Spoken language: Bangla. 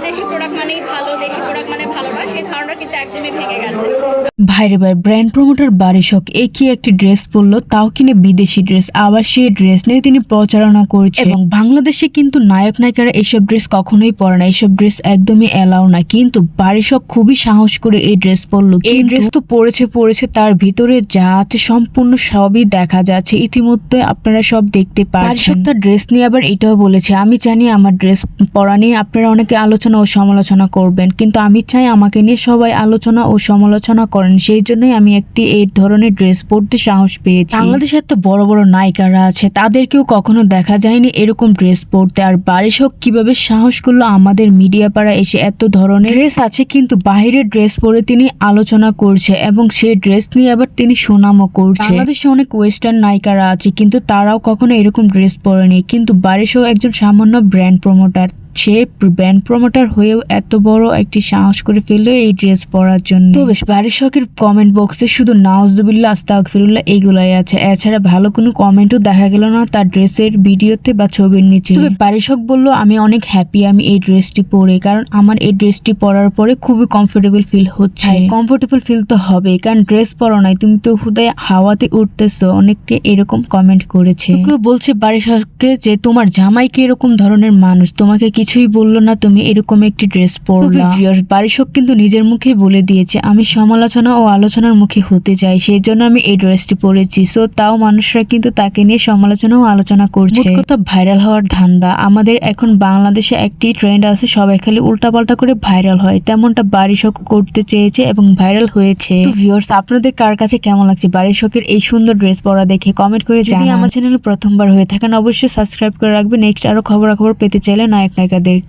বিদেশি প্রোডাক্ট মানেই ভালো দেশি প্রোডাক্ট মানে ভালো না সেই ধারণা কিন্তু একদমই ভেঙে গেছে। ভাইরে ভাই ব্র্যান্ড প্রমোটার বারিশক এ কি একটি ড্রেস পরলো তাও কিনে বিদেশি ড্রেস আবার সেই ড্রেস নিয়ে তিনি প্রচারণা করছে। এবং বাংলাদেশে কিন্তু নায়ক নায়িকারা এইসব ড্রেস কখনোই পরে না এইসব ড্রেস একদমই এলাও না কিন্তু বারিশক খুবই সাহস করে এই ড্রেস পরলো। এই ড্রেস তো পরেছে পরেছে তার ভিতরে যা আছে সম্পূর্ণ সবই দেখা যাচ্ছে ইতিমধ্যে আপনারা সব দেখতে পাচ্ছেন। তার ড্রেস নিয়ে আবার এটাও বলেছে আমি জানি আমার ড্রেস পরা নিয়ে আপনারা অনেকে আলোচনা ও সমালোচনা করবেন। কিন্তু আমি চাই আমাকে নিয়ে সবাই আলোচনা ও সমালোচনা করেন। সেই জন্যই আমি একটি এই ধরনের ড্রেস পরতে সাহস পেয়েছি। বাংলাদেশে এত বড় বড় নায়িকারা আছে তাদেরকেও কখনো দেখা যায়নি এরকম ড্রেস পরতে। আর বারিশ হোক কীভাবে সাহস করল আমাদের মিডিয়া পাড়া এসে এত ধরনের ড্রেস আছে কিন্তু বাহিরের ড্রেস পরে তিনি আলোচনা করছে এবং সেই ড্রেস নিয়ে আবার তিনি সুনামও করছে। বাংলাদেশে অনেক ওয়েস্টার্ন নায়িকারা আছে কিন্তু তারাও কখনো এরকম ড্রেস পরেনি। কিন্তু বারিশও একজন সামান্য ব্র্যান্ড প্রমোটার সে ব্যান্ড প্রমোটার হয়েও এত বড় একটি সাহস করে ফেলল এই ড্রেস পরার জন্য। তো বেশ বাড়ির শখের কমেন্ট বক্সে শুধু নাওজদুবিল্লা আস্তাগফিরুল্লাহ এইগুলাই আছে। এছাড়া ভালো কোনো কমেন্টও দেখা গেল না তার ড্রেসের ভিডিওতে বা ছবির নিচে। তবে বাড়ির শখ বলল আমি অনেক হ্যাপি আমি এই ড্রেসটি পরে কারণ আমার এই ড্রেসটি পরার পরে খুবই কমফোর্টেবল ফিল হচ্ছে। কমফোর্টেবল ফিল তো হবে কারণ ড্রেস পরো নাই তুমি তো হুদায় হাওয়াতে উঠতেছো অনেককে এরকম কমেন্ট করেছে। কেউ বলছে বাড়ির শখকে যে তোমার জামাইকে এরকম ধরনের মানুষ তোমাকে কিছুই বলল না তুমি এরকম একটি ড্রেস পরলা। বাড়ির শখ কিন্তু নিজের মুখে বলে দিয়েছে আমি সমালোচনা ও আলোচনার মুখে হতে চাই সেই জন্য আমি এই ড্রেসটি পরেছি। সো তাও মানুষরা কিন্তু তাকে নিয়ে সমালোচনা ও আলোচনা করছে। কথা ভাইরাল হওয়ার ধান্দা। আমাদের এখন বাংলাদেশে একটি ট্রেন্ড আছে সবাই খালি উল্টাপাল্টা করে ভাইরাল হয়। তেমনটা বাড়ি শখ করতে চেয়েছে এবং ভাইরাল হয়েছে। ভিউয়ার্স আপনাদের কার কাছে কেমন লাগছে বাড়ির শখের এই সুন্দর ড্রেস পরা দেখে? কমেন্ট করে যদি আমার চ্যানেল প্রথমবার হয়ে থাকেন অবশ্যই সাবস্ক্রাইব করে রাখবেন। নেক্সট আরও খবরাখবর পেতে চাইলে নায়ক নায়িকাদের